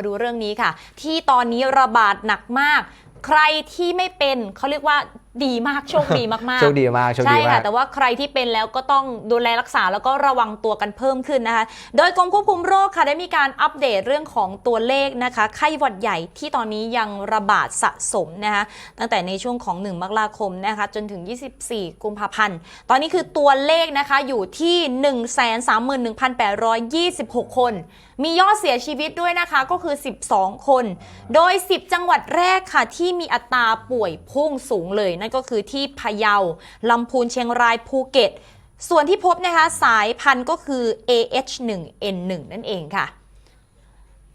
มาดูเรื่องนี้ค่ะ ที่ตอนนี้ระบาดหนักมาก ใครที่ไม่เป็นเขาเรียกว่าดีมากโชคดีมากๆโชคดีมากโชคใช่ดีมาค่ะกแต่ว่าใครที่เป็นแล้วก็ต้องดูแลรักษาแล้วก็ระวังตัวกันเพิ่มขึ้นนะคะ โดยกรมควบคุมโรคค่ะได้มีการอัปเดตเรื่องของตัวเลขนะคะไข้หวัดใหญ่ที่ตอนนี้ยังระบาดสะสมนะคะตั้งแต่ในช่วงของ 1 มกราคมนะคะจนถึง 24 กุมภาพันธ์ ตอนนี้คือตัวเลขนะคะอยู่ที่ 131,826 คน มียอดเสียชีวิตด้วยนะคะก็คือ 12 คน โดย 10 จังหวัดแรกค่ะที่มีอัตราป่วยพุ่งสูงเลยนั่นก็คือที่พะเยาลำพูนเชียงรายภูเก็ต ส่วนที่พบนะคะสายพันธุ์ก็คือ AH1N1 นั่นเองค่ะ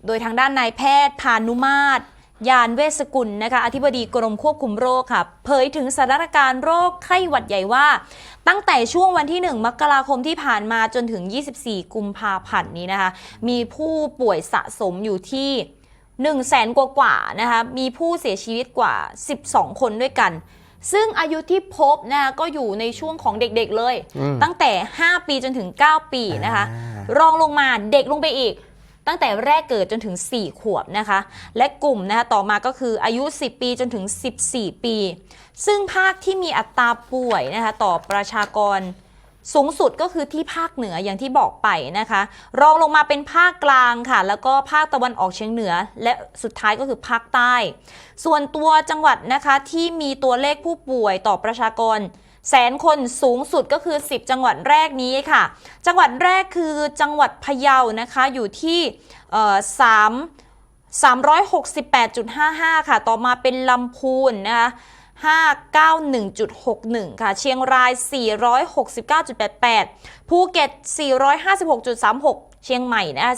โดยทางด้านนายแพทย์พานุมาตรยานเวสกุลนะคะอธิบดีกรมควบคุมโรคค่ะ เผยถึงสถานการณ์โรคไข้หวัดใหญ่ว่า ตั้งแต่ช่วงวันที่ 1 มกราคมที่ผ่านมาจนถึง 24 กุมภาพันธ์นี้นะคะ มีผู้ป่วยสะสมอยู่ที่1 0 0 0 0แสนกว่าๆนะคะ มีผู้เสียชีวิตกว่า 12 คนด้วยกัน ซึ่งอายุที่พบนะคะก็อยู่ในช่วงของเด็กๆเลย อืมตั้งแต่ 5 ปีจนถึง 9 ปีนะคะ อ่ารองลงมาเด็กลงไปอีก ตั้งแต่แรกเกิดจนถึง 4 ขวบนะคะ และกลุ่มนะคะต่อมาก็คืออายุ 10 ปีจนถึง 14 ปี ซึ่งภาคที่มีอัตราป่วยนะคะต่อประชากร สูงสุดก็คือที่ภาคเหนืออย่างที่บอกไปนะคะ รองลงมาเป็นภาคกลางค่ะ แล้วก็ภาคตะวันออกเฉียงเหนือ และสุดท้ายก็คือภาคใต้ ส่วนตัวจังหวัดนะคะที่มีตัวเลขผู้ป่วยต่อประชากรแสนคนสูงสุดก็คือ 10 จังหวัดแรกนี้ค่ะ จังหวัดแรกคือจังหวัดพะเยานะคะอยู่ที่เอ่อสาม368.55 ค่ะ ต่อมาเป็นลำพูนนะคะ 591.61 ค่ะ เชียงราย 469.88 ภูเก็ต 456.36 เชียงใหม่นะคะ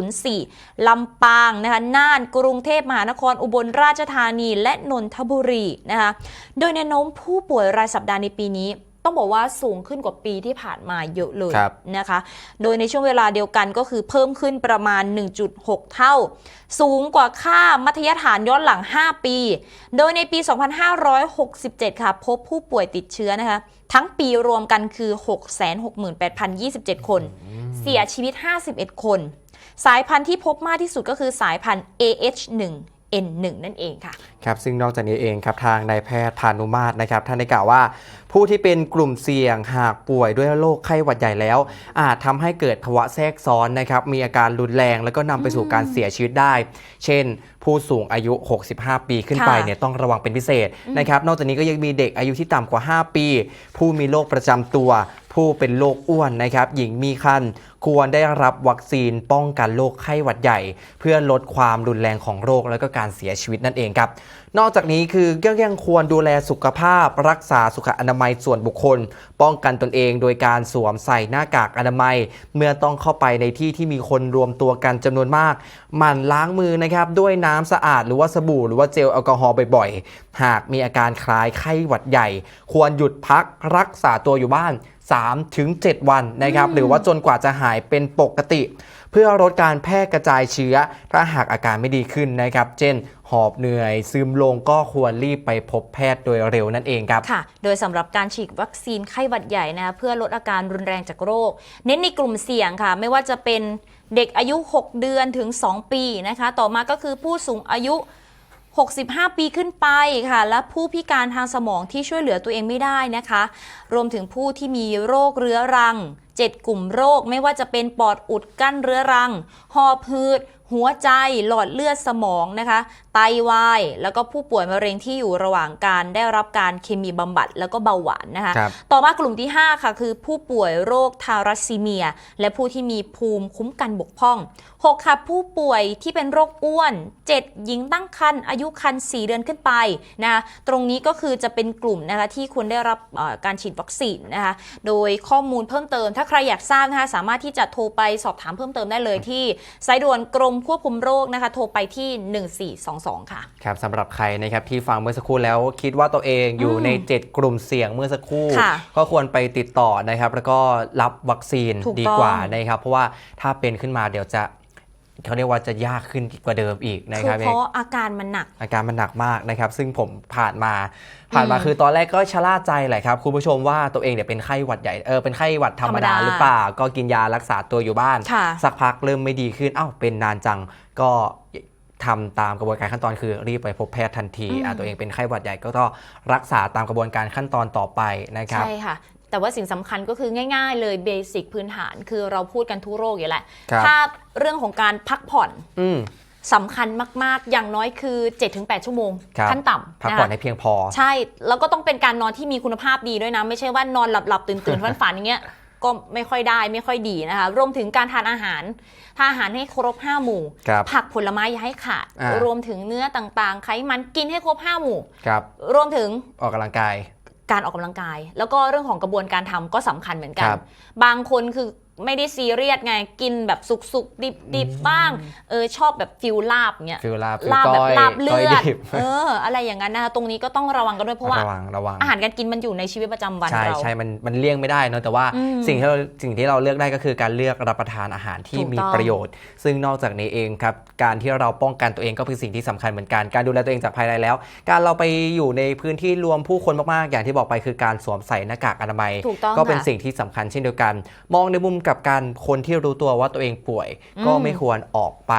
443.04 ลำปางนะคะน่านกรุงเทพมหานครอุบลราชธานีและนนทบุรีนะคะโดยแนวโน้มผู้ป่วยรายสัปดาห์ในปีนี้ ต้องบอกว่าสูงขึ้นกว่าปีที่ผ่านมาเยอะเลยครับนะคะ โดยในช่วงเวลาเดียวกันก็คือเพิ่มขึ้นประมาณ 1.6 เท่า สูงกว่าค่ามัธยฐานย้อนหลัง 5 ปี โดยในปี 2567 ค่ะพบผู้ป่วยติดเชื้อนะคะ ทั้งปีรวมกันคือ 668,027 คน เสียชีวิต 51 คน สายพันธุ์ที่พบมากที่สุดก็คือสายพันธุ์ AH1N1 นั่นเองค่ะครับซึ่งนอกจากนี้เองครับทางนายแพทย์พานุมาตรนะครับท่านได้กล่าวว่า ผู้ที่เป็นกลุ่มเสี่ยงหากป่วยด้วยโรคไข้หวัดใหญ่แล้ว อาจทำให้เกิดภาวะแทรกซ้อนนะครับมีอาการรุนแรงแล้วก็นำไปสู่การเสียชีวิตได้ เช่น ผู้สูงอายุ 65 ปีขึ้นไปค่ะเนี่ยต้องระวังเป็นพิเศษนะครับนอกจากนี้ก็ยังมีเด็กอายุที่ต่ำกว่า 5 ปี ผู้มีโรคประจำตัวผู้เป็นโรคอ้วนนะครับ หญิงมีครรภ์ควรได้รับวัคซีนป้องกันโรคไข้หวัดใหญ่ เพื่อลดความรุนแรงของโรคและก็การเสียชีวิตนั่นเองครับนอกจากนี้คือก็ยังควรดูแลสุขภาพ รักษาสุขอนามัยส่วนบุคคล ป้องกันตนเองโดยการสวมใส่หน้ากากอนามัย เมื่อต้องเข้าไปในที่ที่มีคนรวมตัวกันจำนวนมากหมั่นล้างมือนะครับด้วยน้ำสะอาดหรือว่าสบู่หรือว่าเจลแอลกอฮอล์บ่อยๆ หากมีอาการคล้ายไข้หวัดใหญ่ ควรหยุดพักรักษาตัวอยู่บ้าน3-7วันนะครับหรือว่าจนกว่าจะหายเป็นปกติ เพื่อลดการแพร่กระจายเชื้อ ถ้าหากอาการไม่ดีขึ้นนะครับ เช่น หอบเหนื่อย ซึมลงก็ควรรีบไปพบแพทย์โดยเร็วนั่นเองครับ ค่ะ โดยสำหรับการฉีดวัคซีนไข้หวัดใหญ่นะคะเพื่อลดอาการรุนแรงจากโรค เน้นในกลุ่มเสี่ยงค่ะ ไม่ว่าจะเป็นเด็กอายุ 6 เดือนถึง 2 ปีนะคะ ต่อมาก็คือผู้สูงอายุ 65 ปีขึ้นไปค่ะ และผู้พิการทางสมองที่ช่วยเหลือตัวเองไม่ได้นะคะ รวมถึงผู้ที่มีโรคเรื้อรัง 7 กลุ่มโรคไม่ว่าจะเป็นปอดอุดกั้นเรื้อรัง หอบหืด หัวใจหลอดเลือดสมองนะคะ ไตวาย แล้วก็ผู้ป่วยมะเร็งที่อยู่ระหว่างการได้รับการเคมีบำบัด แล้วก็เบาหวานนะคะครับต่อมากลุ่มที่ 5 ค่ะคือผู้ป่วยโรคทารัสซีเมีย และผู้ที่มีภูมิคุ้มกันบกพร่อง 6 ค่ะ ผู้ป่วยที่เป็นโรคอ้วน 7 หญิงตั้งครรภ์อายุครรภ์4เดือนขึ้นไปนะคะตรงนี้ก็คือจะเป็นกลุ่มนะคะที่ควรได้รับเอ่อการฉีดวัคซีนนะคะโดยข้อมูลเพิ่มเติม ถ้าใครอยากทราบนะคะสามารถที่จะโทรไปสอบถามเพิ่มเติมได้เลยที่สายด่วนกรมควบคุมโรคนะคะ โทรไปที่ 1422 ค่ะ ครับสำหรับใครนะครับที่ฟังเมื่อสักครู่แล้วคิดว่าตัวเองอยู่ใน 7 กลุ่มเสี่ยงเมื่อสักครู่ ค่ะก็ควรไปติดต่อนะครับ แล้วก็รับวัคซีนถูกต้อง ดีกว่านะครับ เพราะว่าถ้าเป็นขึ้นมาเดี๋ยวจะ เขาเรียกว่าจะยากขึ้นกว่าเดิมอีกนะคืคอรับเพราะอาการมันหนัก อาการมันหนักมากนะครับ ซึ่งผมผ่านมา ผ่านมาอืมคือตอนแรกก็ชะล่าใจแหละครับคุณผู้ชมว่าตัวเองเนี่ยเป็นไข้หวัดใหญ่เออเป็นไข้หวัดธรรมดาธรรมดาหรือเปล่า ก็กินยารักษาตัวอยู่บ้านค่ะสักพักเริ่มไม่ดีขึ้นเอ้าเป็นนานจังก็ทำตามกระบวนการขั้นตอนคือรีบไปพบแพทย์ทันทีอืมอะตัวเองเป็นไข้หวัดใหญ่ก็ต้องรักษาตามกระบวนการขั้นตอนต่อไปนะครับใช่ค่ะ แต่ว่าสิ่งสำคัญก็คือง่ายๆ เลยเบสิกพื้นฐานคือเราพูดกันทุกโรคอยู่แหละครับถ้าเรื่องของการพักผ่อนอืมสำคัญมากๆ อย่างน้อยคือ 7-8 ชั่วโมงครับขั้นต่ำพักนะคะผ่อนให้เพียงพอ ใช่ แล้วก็ต้องเป็นการนอนที่มีคุณภาพดีด้วยนะ ไม่ใช่ว่านอนหลับๆ ตื่นๆ ฝันฝันๆอย่างเงี้ยก็ไม่ค่อยได้ไม่ค่อยดีนะคะ รวมถึงการทานอาหาร ทานอาหารให้ครบ 5 หมู่ครับผักผลไม้อย่าให้ขาดอ่ารวมถึงเนื้อต่างๆ ไขมันกินให้ครบ 5 หมู่ครับรวมถึงออกกำลังกาย การออกกำลังกาย แล้วก็เรื่องของกระบวนการทำก็สำคัญเหมือนกันครับบางคนคือ ไม่ได้ซีเรียสไงกินแบบสุกๆ ดิบๆ บ้าง เออชอบแบบฟิลลาบเงี้ยฟิลลาบฟิลลาบก้แบอบยลาบเลืก้อยอดดิบเออ อะไรอย่างนั้นนะคะตรงนี้ก็ต้องระวังกันด้วยเพราะว่า ระวังระวัง อาหารการกินมันอยู่ในชีวิตประจำวันใช่เรา ใช่มันมันเลี่ยงไม่ได้เนอะแต่ว่าอืมสิ่งที่เราสิ่งที่เราเลือกได้ก็คือการเลือกรับประทานอาหารที่ถูกมีต้องประโยชน์ ซึ่งนอกจากนี้เองครับการที่เราป้องกันตัวเองก็เป็นสิ่งที่สำคัญเหมือนกันการดูแลตัวเองจากภายในแล้ว การเราไปอยู่ในพื้นที่รวมผู้คนมากๆอย่างที่บอกไปคือการสวมใส่หน้ากากอนามัยถูกต้องก็เป็นค่ะ สิ่งที่สำคัญเช่นเดียวกัน มองในมุมกับการคนที่รู้ตัวว่าตัวเองป่วยอืมก็ไม่ควรออกไป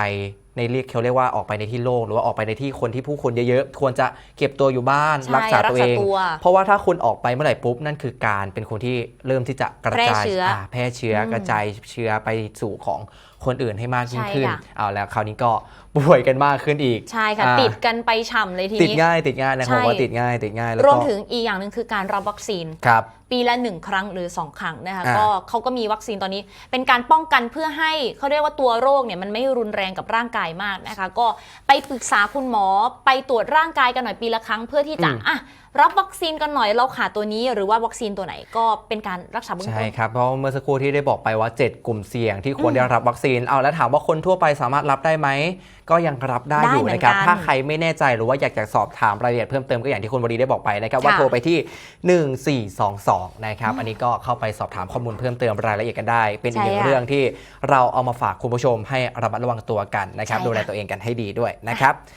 ในเรียกเขาเรียกว่าออกไปในที่โล่งหรือว่าออกไปในที่คนที่ผู้คนเยอะๆ ควรจะเก็บตัวอยู่บ้านใช่รักษาตัวเองวเพราะว่าถ้าคุณออกไปเมื่อไหร่ปุ๊บ นั่นคือการเป็นคนที่เริ่มที่จะกระจายแพร่เชื้ออ่าแพร่เชื้ออมกระจายเชื้อไปสู่ของ คนอื่นให้มากยิ่งใช่ขึ้นค่ะเอาแล้วคราวนี้ก็ป่วยกันมากขึ้นอีก ใช่ค่ะอ่าติดกันไปฉ่ำเลยทีติดนี้ง่ายติดง่ายนะใช่ผมว่าติดง่ายติดง่ายแล้วรวมก็ถึงอีกอย่างหนึ่งคือการรับวัคซีนครับปีละหนึ่งครั้งหรือ 2 ครั้งนะคะอ่าก็เขาก็มีวัคซีนตอนนี้ เป็นการป้องกันเพื่อให้เขาเรียกว่าตัวโรคเนี่ยมันไม่รุนแรงกับร่างกายมากนะคะ ก็ไปปรึกษาคุณหมอไปตรวจร่างกายกันหน่อยปีละครั้งเพื่อที่จะอะรับวัคซีนกันหน่อยเราขาดตัวนี้หรือว่าวัคซีนตัวไหนก็เป็นการรักษาเบื้องใช่ต้นครับเพราะเมื่อสักครู่ที่ได้บอกไปว่า 7 กลุ่มเสี่ยงที่ควรได้รับวัคซีนเอาแล้วถามว่าคนทั่วไปสามารถรับได้ไหม ก็ยังรับได้ได้อยู่เหมือนนะครับกันถ้าใครไม่แน่ใจหรือว่าอยากจะสอบถามรายละเอียดเพิ่มเติมก็อย่างที่คุณวดีได้บอกไปนะครับว่าค่ะโทรไปที่ 1422 นะครับ อันนี้ก็เข้าไปสอบถามข้อมูลเพิ่มเติมรายละเอียดกันได้ เป็นอีกหนึ่งใช่ค่ะเรื่องที่เราเอามาฝากคุณผู้ชมให้ระมัดระวังตัวกันนะครับใช่ค่ะดูแลตัวเองกันให้ดีด้วยนะครับ